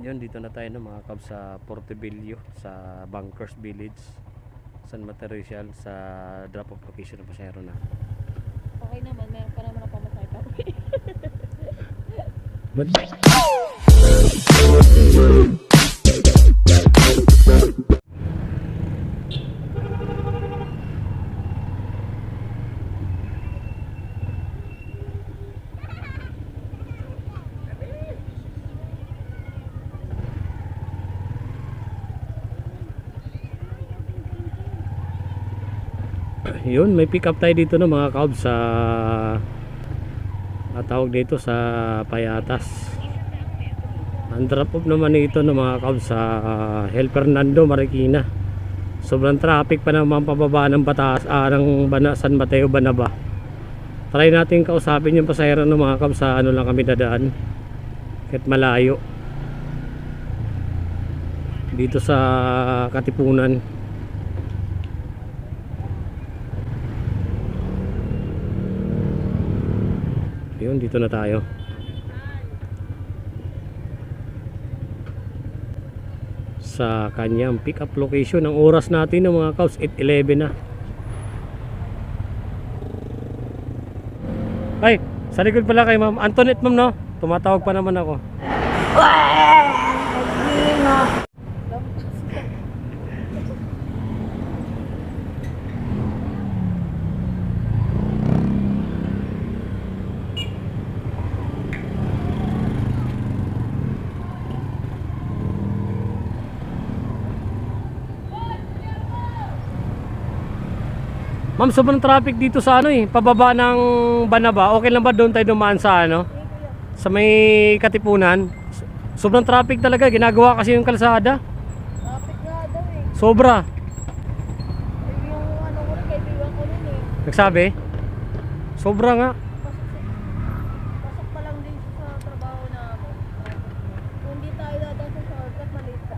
Yun, dito na tayo no, mga kabs sa Portobello, sa Bankers Village, San Mateo Rizal, sa drop off location ng pasahero na. Okay naman, meron pa naman ako pamasahe pa. But, yun, may pick up tayo dito no mga kabs sa at tawag dito sa Payatas. Ang drop off naman nito ng mga kabs sa uh, El Fernando, Marikina. Sobrang traffic pa naman pababa ng Batas, ah, ng Bana, San Mateo, Banaba. Try natin kausapin yung pasahero ng mga kabs sa ano lang kami dadaan. Kahit malayo. Dito sa Katipunan. Yun, dito na tayo. Sa kanyang pick up location. Ang oras natin ng mga cows, 8.11 na. Ay, sa likod pala kay ma'am. Antoinette ma'am no? Tumatawag pa naman ako. Ma'am, sobrang traffic dito sa ano eh, pababa ng Banaba. Okay lang ba doon tayo dumaan sa ano? Sa may Katipunan. So- Sobrang traffic talaga, ginagawa kasi yung kalsada. Traffic nga daw eh. Sobra. Yung ano ko rin, kaibigan ko rin eh. Nagsabi? Sobra nga. Pasok pa lang din siya sa trabaho namin. Kung di tayo dadaan sa shortcut, maliit ka.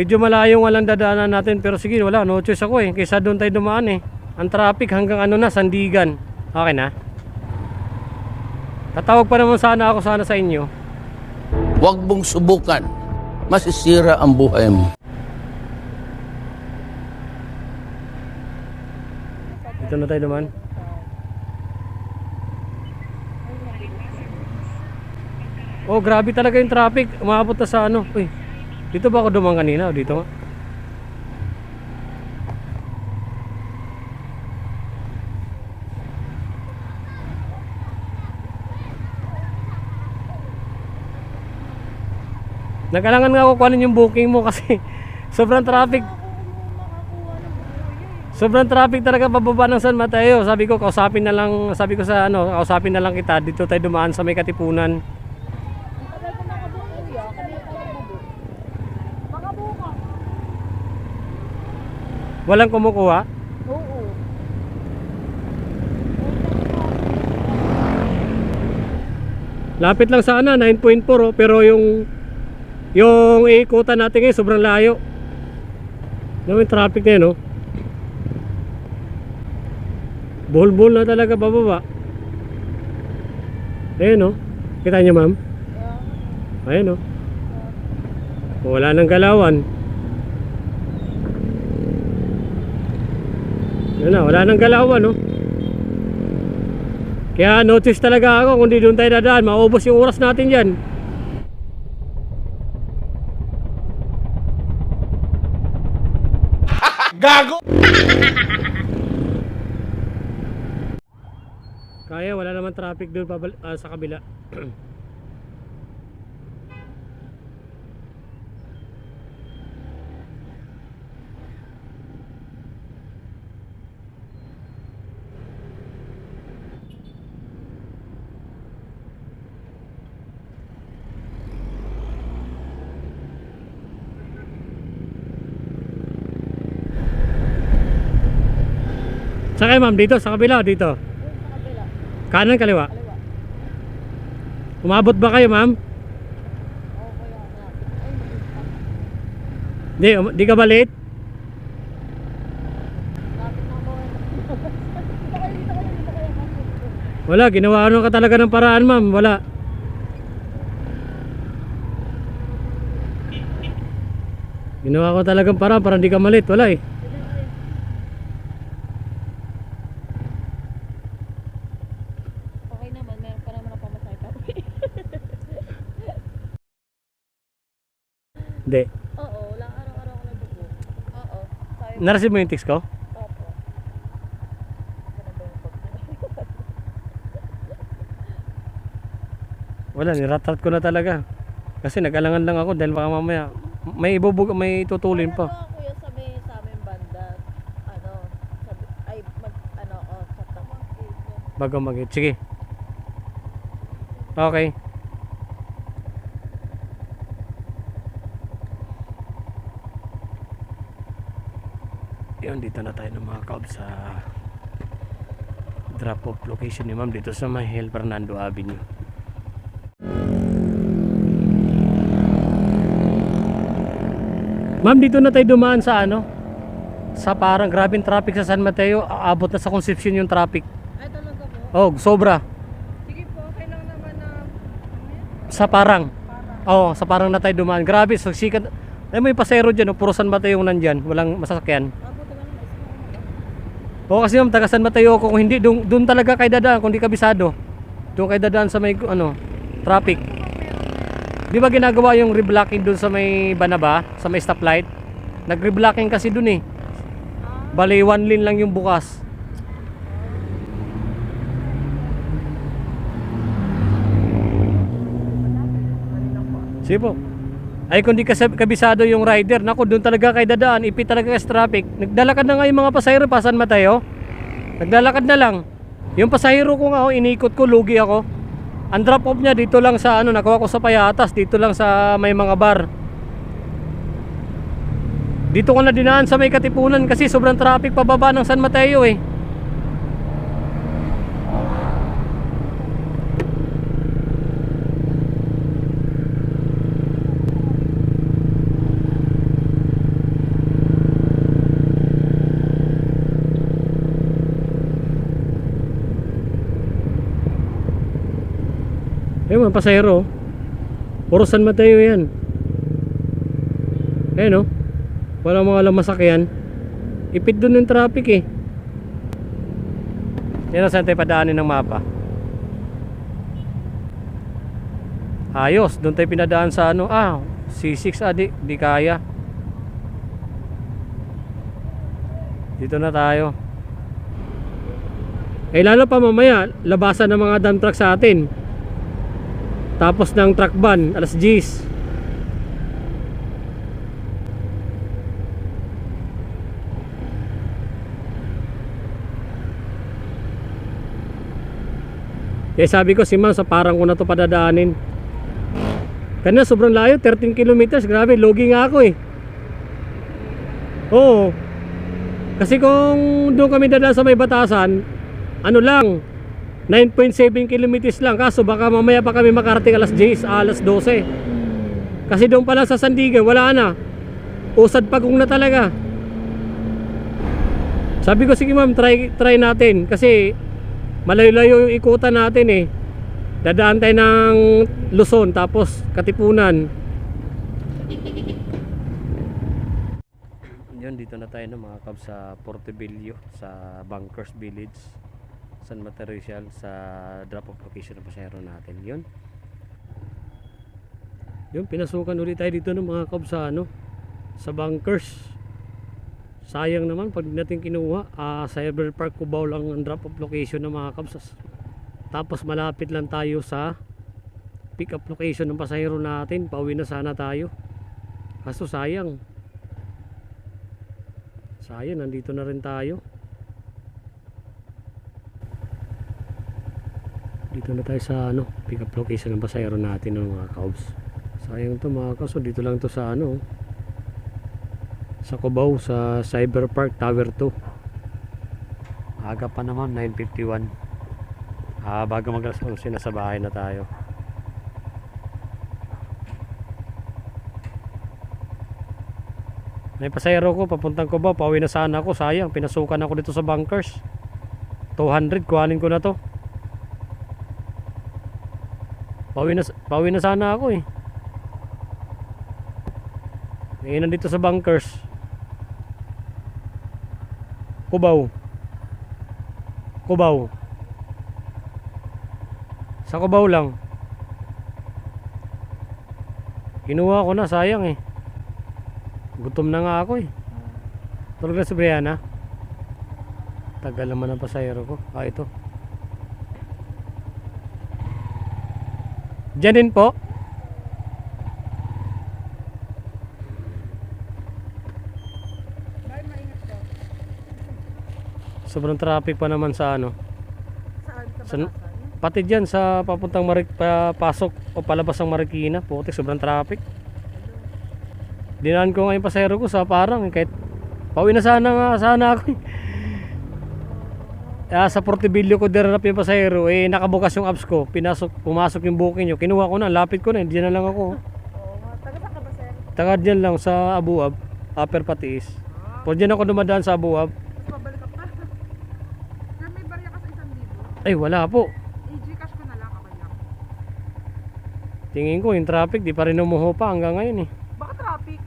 Medyo malayo nga lang dadaanan natin pero sige wala, no choice ako eh. Kaysa doon tayo dumaan eh. Ang traffic hanggang ano na, Sandigan. Okay na? Tatawag pa naman sana ako sana sa inyo. Huwag mong subukan. Masisira ang buhay mo. Dito na tayo naman. Oh, grabe talaga yung traffic. Umabot na sa ano. Uy, dito ba ako dumaan kanina? O dito nga. Nagkalangan nga ako kuhanin yung booking mo kasi sobrang traffic. Sobrang traffic talaga pababa ng San Mateo. Sabi ko, kausapin na lang, sabi ko sa ano, kausapin na lang kita. Dito tayo dumaan sa may Katipunan. Ang tagal ko nakabook kuya, kami pa lang nabook. Makabook ka. Walang kumukuha. Oo. Lapit lang sana, 9.4 oh, pero yung yung iikutan natin ngayon sobrang layo. Ano yung traffic na yun, oh. Buhol-buhol na talaga bababa. Ayun, oh. Kita niyo, ma'am? Ayun, oh. Wala nang galawan. Yun na, wala nang galawan, oh. Kaya notice talaga ako kung di doon tayo dadaan, maubos yung oras natin dyan. Gago! Kaya wala naman traffic doon ah, sa kabila. Sakay ma'am dito sa kabila dito. Sa kabila. Kanan kaliwa. Kaliwa. Umabot ba kayo ma'am? Di, um- di ka ba kayo, kayo, kayo. Wala, ginawa ano ka talaga ng paraan ma'am. Wala. Ginawa ko talagang parang para hindi ka malit. Wala eh. Okay naman, meron pa naman ang pamasahe pa. Hindi. Oo, wala araw-araw ako nagbubo. Oo, sabi ko. Nareceive mo yung text ko? Opo. Na ba yung Wala, niratrat ko na talaga. Kasi nag-alangan lang ako dahil baka mamaya may ibubug, may tutulin pa. Ano kuya sa may sa aming banda, ano, sabi, ay mag, ano, oh, sa tamang Bago mag Sige. Okay. Yun, dito na tayo ng mga cob sa drop off location ni ma'am dito sa Mahel Fernando Avenue. Ma'am, dito na tayo dumaan sa ano? Sa parang grabing traffic sa San Mateo. Aabot na sa Concepcion yung traffic. Ay, talaga po? Oh, sobra. Sige po, okay lang naman na? Sa parang. Para. Oo, sa parang na tayo dumaan. Grabe, sa sikat. Ay, may pasero dyan. Oh. Puro San Mateo yung nandyan. Walang masasakyan. Na Oo, kasi ma'am, taga San Mateo ako. Kung hindi, doon, doon talaga kay dadaan. Kung di kabisado. Doon kay dadaan sa may, ano, traffic. Di ba ginagawa yung reblocking doon sa may Banaba? Sa may stoplight? Nag-reblocking kasi doon eh. Bali, one lane lang yung bukas. Sige po. Ay kung di kasi kabisado yung rider, naku doon talaga kay dadaan, ipit talaga sa traffic. Naglalakad na nga yung mga pasahero pa San Mateo. Naglalakad na lang. Yung pasahero ko nga, oh, inikot ko, lugi ako. Ang drop off niya dito lang sa ano, nakuha ko sa Payatas, dito lang sa may mga bar. Dito ko na dinaan sa may Katipunan kasi sobrang traffic pababa ng San Mateo eh. Eh mga pasahero. Puro San Mateo yan. Eh no. Walang mga alam masakyan. Ipit doon yung traffic eh. Yan ang saan tayo padaanin ng mapa. Ayos, doon tayo pinadaan sa ano. Ah, C6 ah, di, di kaya. Dito na tayo. Eh lalo pa mamaya, labasan ng mga dump truck sa atin. Tapos ng truck ban, alas 10. Kaya sabi ko si ma'am sa parang ko na to padadaanin. Kanina sobrang layo, 13 kilometers. Grabe, logi nga ako eh. Oo. Kasi kung doon kami dadaan sa may batasan, ano lang, 9.7 kilometers lang. Kaso baka mamaya pa kami makarating alas 10, alas 12. Kasi doon pa lang sa Sandigan, wala na. Usad pagong na talaga. Sabi ko, sige ma'am, try, try natin. Kasi malayo-layo yung ikutan natin eh. Dadaan tayo ng Luzon, tapos Katipunan. Yun, dito na tayo ng mga kab sa Portobello, sa Bankers Village, San Mateo Rizal, sa drop-off location ng pasahero natin. Yun. Yun, pinasukan ulit tayo dito ng mga kab sa ano, sa Bankers. Sayang naman pag natin kinuha, ah, Cyber Park Cubao lang ang drop-off location ng mga kabsas. Tapos malapit lang tayo sa pick up location ng pasahero natin. Pauwi na sana tayo. Kaso sayang. Sayang, nandito na rin tayo. Dito na tayo sa ano, pick up location ng pasahero natin ng mga kaubs. Sayang to mga kaso, dito lang to sa ano, sa Cubao, sa Cyber Park Tower 2. Aga pa naman, 9.51. Ah, bago mag alas 11 nasa bahay na tayo. May pasayro ko, papuntang ba, pauwi na sana ako, sayang, pinasukan ako dito sa bunkers. 200, kuhanin ko na to. Pauwi na, pauwi na sana ako eh. Eh, nandito sa bunkers. Kubaw. Kubaw. Sa Kubaw lang. Kinuha ko na, sayang eh. Gutom na nga ako eh. Tulog na si Brianna. Tagal naman ang pasayro ko. Ah, ito. Diyan din po. Sobrang traffic pa naman sa ano. Saan? Sa? Pati dyan sa papuntang Marik, pa, pasok o palabas ng Marikina. Putik, sobrang traffic. Dinaan ko ngayon pasayro ko sa parang kahit pauwi na sana nga sana ako. eh. Ah, sa Portibillo ko dinarap yung pasayro eh nakabukas yung apps ko. Pinasok, pumasok yung booking nyo. Kinuha ko na, lapit ko na, diyan na lang ako. Oo. Taga saan ka ba, sir? Taga lang sa Abuab, Upper Patiis. Po dyan ako dumadaan sa Abuab. Tapos babalik ka pa. Sir, may barya ka sa isang libo. Ay wala po. I-Gcash ko na lang kapag lang. Tingin ko yung traffic di pa rin umuho pa hanggang ngayon eh. Baka traffic.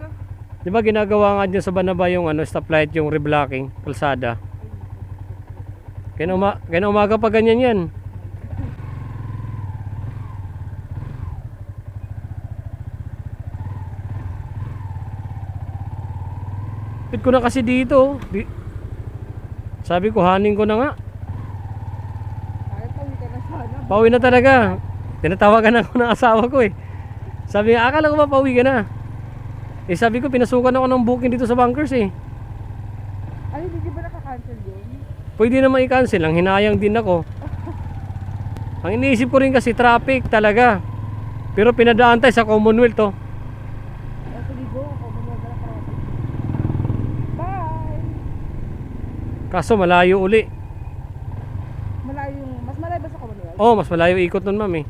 Di ba ginagawa nga dyan sa Banaba yung ano, stoplight, yung reblocking, kalsada? Kaya uma- kaya umaga pa ganyan yan. Pit ko na kasi dito. Di- Sabi ko, haning ko na nga. Pauwi na talaga. Tinatawagan ako ng asawa ko eh. Sabi niya, akala ko ba pauwi ka na? Eh sabi ko, pinasukan ako ng booking dito sa bunkers eh. Ay, hindi ba naka-cancel yun? Pwede naman i-cancel lang, hinayang din ako. Ang iniisip ko rin kasi traffic talaga. Pero pinadaan tayo sa Commonwealth to. Bye! Kaso malayo uli. Malayo mas malayo ba sa Commonwealth? Oh, mas malayo ikot nun ma'am eh.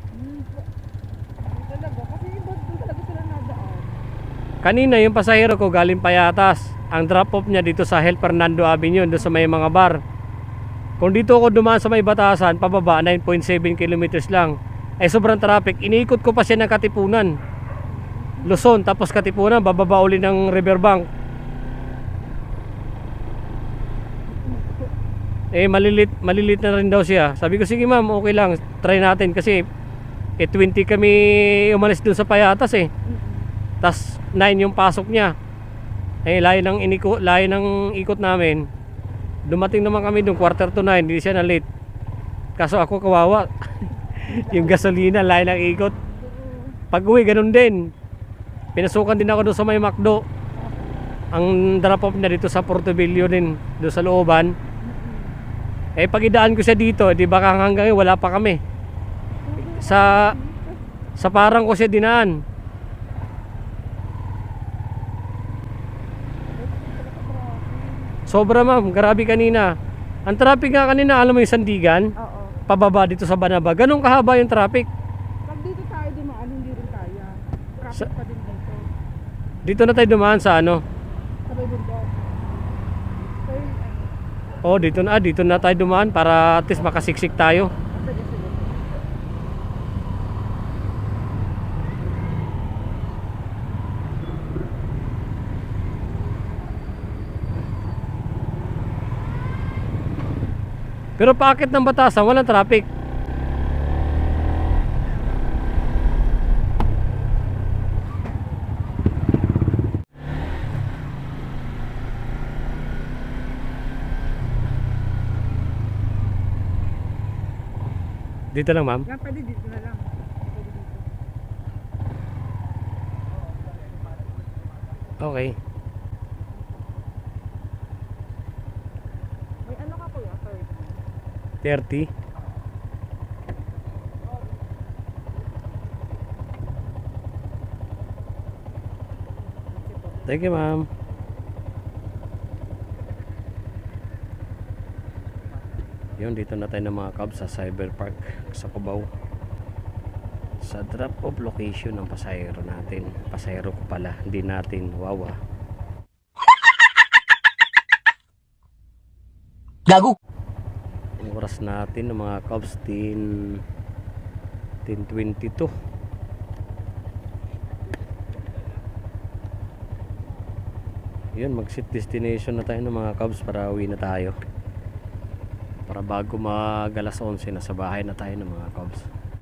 Kanina yung pasahero ko galing Payatas. Ang drop off niya dito sa Hel Fernando Avenue doon sa may mga bar. Kung dito ako dumaan sa may batasan, pababa 9.7 kilometers lang. Eh sobrang traffic. Iniikot ko pa siya ng Katipunan. Luzon, tapos Katipunan, bababa uli ng Riverbank. Eh malilit, malilit na rin daw siya. Sabi ko, sige ma'am, okay lang. Try natin kasi eh 20 kami umalis dun sa Payatas eh. Tas 9 yung pasok niya. Eh layo ng iniko, layo ng ikot namin. Dumating naman kami doon quarter to 9, hindi siya na late. Kaso ako kawawa. yung gasolina, layo ng ikot. Pag uwi, ganun din. Pinasukan din ako doon sa may McDo. Ang drop off na dito sa Portobello din, doon sa looban. Eh pag idaan ko siya dito, di baka hanggang wala pa kami. Sa sa parang ko siya dinaan. Sobra ma'am, grabe kanina. Ang traffic nga kanina, alam mo yung sandigan, Oo. pababa dito sa Banaba. Ganun kahaba yung traffic. Pag dito tayo dumaan, hindi rin kaya. Traffic Sa- pa din dito. Dito na tayo dumaan sa ano. Sa may bundok. So yun, ano. Oh, dito na, ah, dito na tayo dumaan para at least makasiksik tayo. Ah, Sige, sige. Pero paakit ng batasan, walang traffic. Dito lang ma'am. Yan, pwede dito na lang. Okay. May ano ka kuya? 30. 30. Thank you ma'am. Yun, dito na tayo ng mga cubs sa Cyber Park sa Cubao. Sa drop off location ng pasahero natin. Pasahero ko pala, hindi natin wawa. Gago! Ang oras natin ng mga cubs? 10 10.22 yun mag sit destination na tayo ng mga Cubs para uwi na tayo. Para bago mag alas 11 na sa bahay na tayo ng mga Cubs